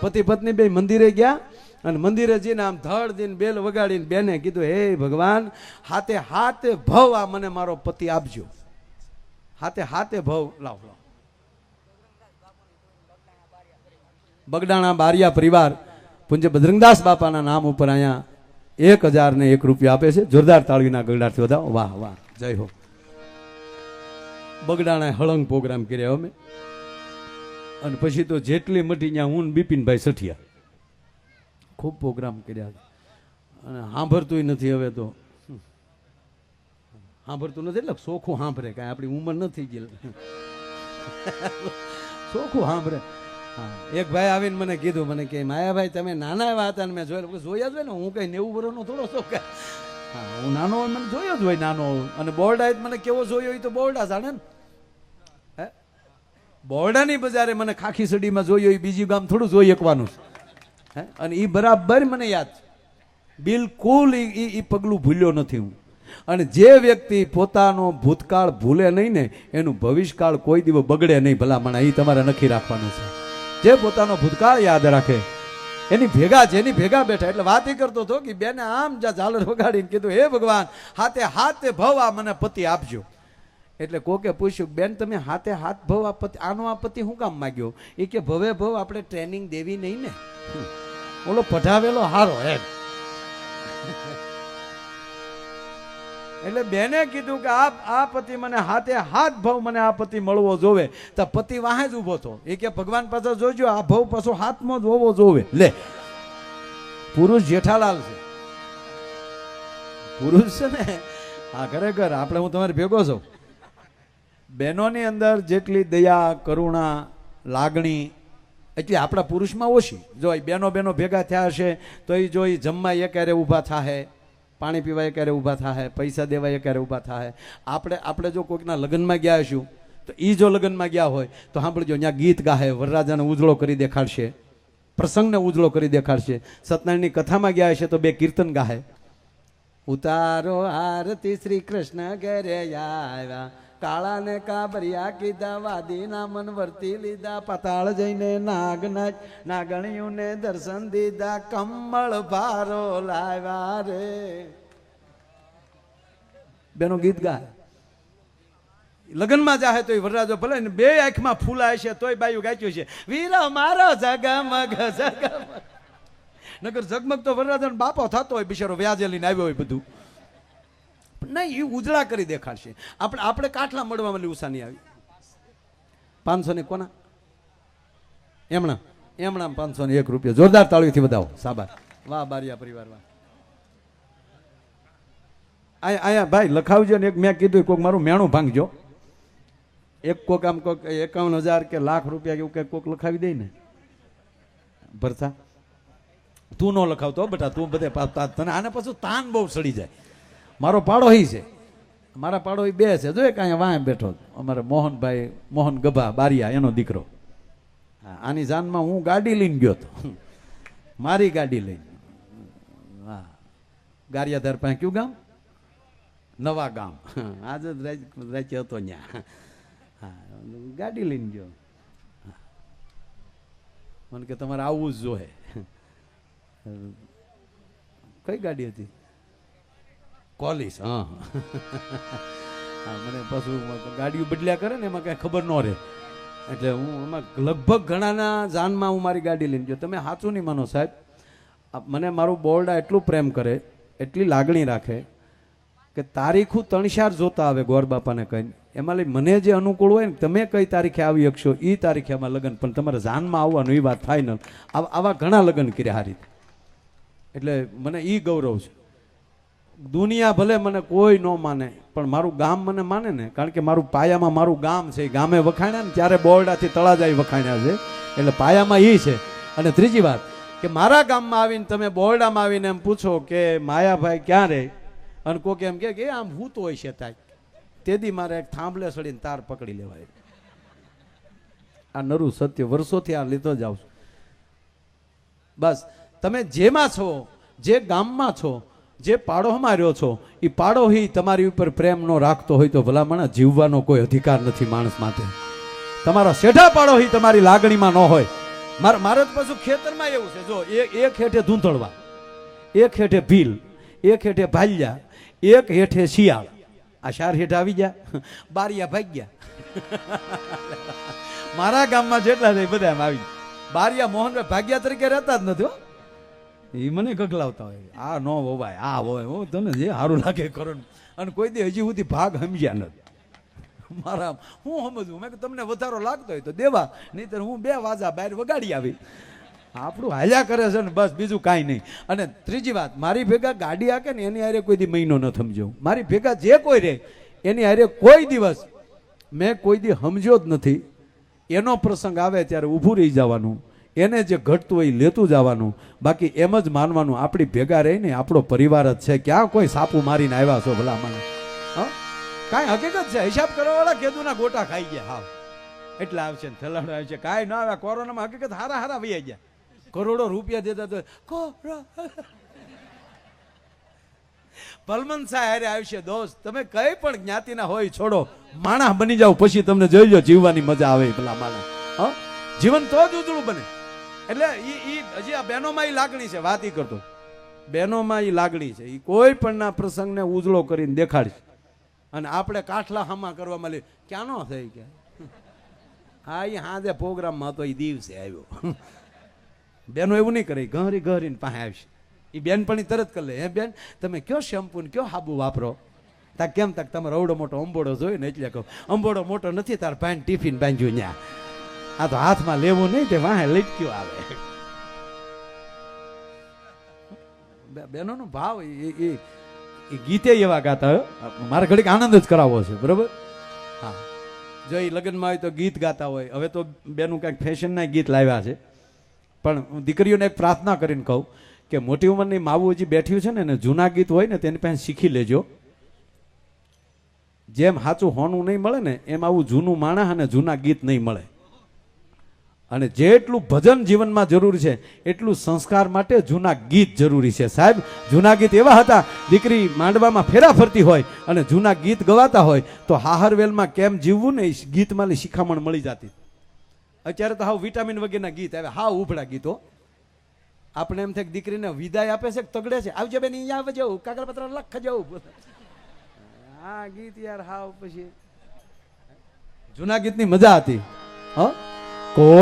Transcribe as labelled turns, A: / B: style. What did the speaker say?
A: પતિ પત્ની બે મંદિરે ગયા અને મંદિરે જઈને આમ ધડ દઈને બેલ વગાડીને બેને કીધું, હે ભગવાન, હાથે હાથે ભવ આ મને મારો પતિ આપજો. હાથે હાથે ભવ, લાવ લાવ. બગડાણા બારિયા પરિવાર, પૂજ્ય બજરંગદાસ બાપાના નામ ઉપર અહીંયા એક હજાર ને એક રૂપિયા આપે છે. જોરદાર તાળીના ગગડાથી વધાવો. વાહ વાહ. જય હો. બગડાણા હળંગ પ્રોગ્રામ કર્યા અમે. અને પછી તો જેટલી મટી ત્યાં હું બિપિનભાઈ સઠિયા. ખૂબ પ્રોગ્રામ કર્યા અને સાંભળતું નથી હવે તો. સાંભળતું નથી એટલે સોખું સાંભળે કાંઈ આપણી ઉંમર નથી ગઈ સોખું સાંભળે હા, એક ભાઈ આવીને મને કીધું, મને કે, માયાભાઈ, તમે નાના એવા હતા ને મેં જોયેલા. જોયા જ હોય ને, હું કઈ નેવું વર્ષનો થોડો શોખ હા, હું નાનો હોય મને જોયો જ હોય નાનો. અને બોરડા મને કેવો જોયો હોય તો બોરડા જાણે ને. બોરડાની બજારે મને ખાખી સડીમાં જોયો એ બીજી ગામ થોડું જોઈ શકવાનું છે. અને એ બરાબર મને યાદ છે. બિલકુલ એ એ પગલું ભૂલ્યો નથી હું. અને જે વ્યક્તિ પોતાનો ભૂતકાળ ભૂલે નહીં ને, એનું ભવિષ્યકાળ કોઈ દિવસ બગડે નહીં ભલામણ. એ તમારે નક્કી રાખવાનું છે. જે પોતાનો ભૂતકાળ યાદ રાખે, એની ભેગા છે, એની ભેગા બેઠા. એટલે વાત એ કરતો હતો કે બેને આમ જા ઝાલર વગાડીને કીધું, હે ભગવાન, હાથે હાથે ભવ આ મને પતિ આપજો. એટલે કોકે પૂછ્યું, બેન, તમે હાથે હાથ ભવ આ આનો આ પતિ શું કામ માગ્યો? એ કે, ભવે, ભવ, આપણે ટ્રેનિંગ દેવી નહીં ને. ઓલો પઢાવેલો હારો એમ. એટલે બેને કીધું કે આ આ પતિ મને હાથે હાથ ભવ મને આ પતિ મળવો જોવે. તો પતિ વાહે જ ઊભો હતો એ કે, ભગવાન પાસે જોજો, આ ભવ પાછો હાથમાં જ હોવો જોવે. લે. પુરુષ જેઠાલાલ છે. પુરુષ છે ને? હા ખરેખર આપણે હું તમારે ભેગો છું. બહેનોની અંદર જેટલી દયા, કરુણા, લાગણી, એટલી આપણા પુરુષમાં ઓછી. જો એ બેનો બેનો ભેગા થયા હશે, તો એ જો એ જમવા એ ક્યારે ઊભા થાહે, પાણી પીવા એ ક્યારે ઊભા થાહે, પૈસા દેવા એ ક્યારે ઊભા થાહે. આપણે આપણે જો કોઈકના લગ્નમાં ગયા હશું, તો એ જો લગ્નમાં ગયા હોય, તો સાંભળજો ત્યાં ગીત ગાહે, વરરાજાને ઉજળો કરી દેખાડશે. પ્રસંગને ઉજળો કરી દેખાડશે. સત્યનારાયણની કથામાં ગયા હશે, તો બે કીર્તન ગાહે. ઉતારો આરતી શ્રી કૃષ્ણ ઘરે આવ્યા. કાળા ને કાબરિયા કીધા, વાદીના મન વર્તી લીધા પાતાળ જઈને નાગનાચ નાગણીઓને દર્શન દીધા કમળ ભારો લાવ્યા રે. બેનો ગીત ગાય. લગ્નમાં જાહે તો વરરાજો ભલે ને બે આંખમાં ફૂલાય છે તોય બાયું ગાચ્યું છે. વીર મારો જગમગ જગમગ નગર ઝગમગ તો વરરાજો બાપો થતો હોય, બિચારો વ્યાજે લઈને આવ્યો હોય બધું. નહીં એ ઉજળા કરી દેખાડશે. આપણે આપણે કાટલા મળવા માટે ઉષાની આવી. પાંચસો ને કોના? એમણા એમણા પાંચસો ને એક રૂપિયા. જોરદાર તાળીથી બતાવો સાબાર. વાહ, બારિયા પરિવાર, વાહ. અહીંયા ભાઈ, લખાવજો ને એક મેં કીધું કોઈક મારું મેણું ભાંગજો. એક કોક આમ કોક એકાવન હજાર કે લાખ રૂપિયા કે એવું કંઈક કોક લખાવી દે ને. ભરતા તું ન લખાવતો બેટા, તું બધે તને, આને પાછું તાન બહુ સડી જાય. મારો પાડોહી છે. મારા પાડોહી બે છે. જો એક અહીંયા વાંહે બેઠો અમારે મોહનભાઈ, મોહન ગભા, બારિયા, એનો દીકરો. આની જાનમાં હું ગાડી લઈને ગયો હતો. મારી ગાડી લઈને. હા. ગારિયાધાર પાસે કયું ગામ? નવા ગામ. આજે રાજ્ય હતો ત્યાં હા, ગાડી લઈને ગયો. મને કે તમારે આવવું જ જોઈએ. કઈ ગાડી હતી? કોલિસ હા. મને પાછું ગાડીઓ બદલ્યા કરે ને એમાં કાંઈ ખબર ન રહે. એટલે હું એમાં લગભગ ઘણાના જાનમાં હું મારી ગાડી લઈને જો તમે સાચું નહીં માનો સાહેબ. મને મારું બોર્ડા એટલું પ્રેમ કરે, એટલી લાગણી રાખે કે તારીખું તણશાર જોતા આવે ગોર બાપાને કહીને. એમાં લઈ મને જે અનુકૂળ હોય ને, તમે કઈ તારીખે આવી શકશો એ તારીખે આમાં લગ્ન. પણ તમારે જાનમાં આવવાનું એ વાત ફાઇનલ આવા ઘણા લગ્ન કર્યા આ રીતે. એટલે મને એ ગૌરવ છે. દુનિયા ભલે મને કોઈ ન માને, પણ મારું ગામ મને માને ને, કારણ કે મારું પાયામાં મારું ગામ છે ગામે વખાણ્યા ને ત્યારે બોરડાથી તળાજાઈ વખાણ્યા છે. એટલે પાયામાં એ છે. અને ત્રીજી વાત, કે મારા ગામમાં આવીને તમે બોરડામાં આવીને એમ પૂછો કે માયાભાઈ ક્યાં રહે અને કોક એમ કે આમ તો હોય છે તાય. તેથી મારે એક થાંભલે સડીને તાર પકડી લેવાય. આ નરું સત્ય, વર્ષોથી આ લીધો જ આવશું બસ, તમે જેમાં છો, જે ગામમાં છો જે પાડોમાં રહ્યો છો એ પાડોહી તમારી ઉપર પ્રેમ નો રાખતો હોય તો ભલામણ જીવવાનો કોઈ અધિકાર નથી માણસ માટે. તમારા શેઠા પાડોહી તમારી લાગણીમાં ન હોય. મારે મારે પાછું ખેતરમાં એવું છે, જો એક હેઠે ધૂંધળવા, એક હેઠે ભીલ, એક હેઠે ભાલ્યા, એક હેઠે શિયાળ. આ શાર હેઠે આવી ગયા, બારિયા ભાગ્યા મારા ગામમાં જેટલા છે બધા આવી. બારિયા મોહનભાઈ ભાગ્યા તરીકે રહેતા જ નથી હો. એ મને ગગલાવતા હોય. આ નો હોવાય આ હોય હો તને જે સારું લાગે કરો. અને કોઈ દી હજી સુધી ભાગ સમજ્યા નથી. મારા, હું સમજવું મેં તમને વધારો લાગતો હોય તો દેવા. નહીંતર હું બે વાજા બહાર વગાડી આવી. આપણું હાલ્યા કરે છે ને બસ, બીજું કાંઈ નહીં. અને ત્રીજી વાત, મારી ભેગા ગાડી આકે ને એની હારે કોઈ દી મહિનો ન સમજ્યો મારી ભેગા જે કોઈ રહે, એની હારે કોઈ દિવસ મેં કોઈ દી સમજ્યો જ નથી. એનો પ્રસંગ આવે ત્યારે ઊભું રહી જવાનું. એને જે ઘટતું હોય એ લેતું જવાનું. બાકી એમ જ માનવાનું, આપણી ભેગા રહીને આપણો પરિવાર જ છે. ક્યાં કોઈ સાપુ મારીને આવ્યા છો ભલા મને? હા? કાંઈ હકીકત છે? હિસાબ કરવાવાળા કેદુના ગોટા ખાઈ ગયા, હાવ. એટલે આવશે ને, થલાડો આવશે. કાંઈ ના આવે કોરોનામાં હકીકત હારા હારા વૈયા ગયા. કરોડો રૂપિયા દેતા તો, કોરો ભલમન સાહેબ આવશે, દોસ્ત, તમે કઈ પણ જ્ઞાતિના હોય છોડો. માણસ બની જાવ પછી તમને જોઈજો જીવવાની મજા આવે માણસ. હા? જીવન તો જ ઉજળું બને. એટલે એ એ હજી આ બહેનોમાં એ લાગણી છે, વાત એ કરતો. બહેનોમાં એ લાગણી છે. એ કોઈ પણના પ્રસંગને ઉજળો કરીને દેખાડશે. અને આપણે કાઠલા હામા કરવામાં લે ક્યાંનો થઈ ગયા હા એ હાજે પ્રોગ્રામમાં તો એ દિવસે આવ્યો. બેનો એવું નહીં કરે ઘરી ઘરીને પાસે આવશે. એ બેનપણી તરત કરી લે. હે બેન, તમે કયો શેમ્પુ કયો હાબુ વાપરો? તા કેમ તક તમારો અવડો મોટો અંબોડો જોયો ને એટલે કહું, અંબોડો મોટો નથી, તાર ભાઈ ટિફિન બાંધ્યું ન્યા. આ તો હાથમાં લેવું નહીં, તે વાહે લટક્યું આવે. બહેનોનો ભાવ એ એ એ ગીતે એવા ગાતા. મારે ઘડીક આનંદ જ કરાવવો છે, બરોબર? હા. જો એ લગ્નમાં હોય તો ગીત ગાતા હોય. હવે તો બેનું કંઈક ફેશનના ગીત લાવ્યા છે. પણ દીકરીઓને એક પ્રાર્થના કરીને કહું કે મોટી ઉંમરની માવું હજી બેઠ્યું છે ને, એને જૂના ગીત હોય ને, તેની પાસે શીખી લેજો. જેમ સાચું હોનું નહીં મળે ને, એમ આવું જૂનું માણસ અને જૂના ગીત નહીં મળે. અને જેટલું ભજન જીવનમાં જરૂરી છે, એટલું સંસ્કાર માટે જૂના ગીત જરૂરી છે. સાહેબ, જૂના ગીત એવા હતા, દીકરી માંડવામાં ફેરા ફરતી હોય અને જૂના ગીત ગવાતા હોય, તો હાહરવેલમાં કેમ જીવવું ને એ ગીતમાંની શિખામણ મળી જતી. અત્યારે તો હાવ વિટામિન વગેરેના ગીત આવે હા ઉભડા ગીતો આપણે એમ થાય કે દીકરીને વિદાય આપે છે તગડે છે? આવજો બેન, અહીંયા આવજો, કાગળપત્ર લખ જવું આ ગીત યાર હાવ પછી. જૂના ગીતની મજા હતી. હ?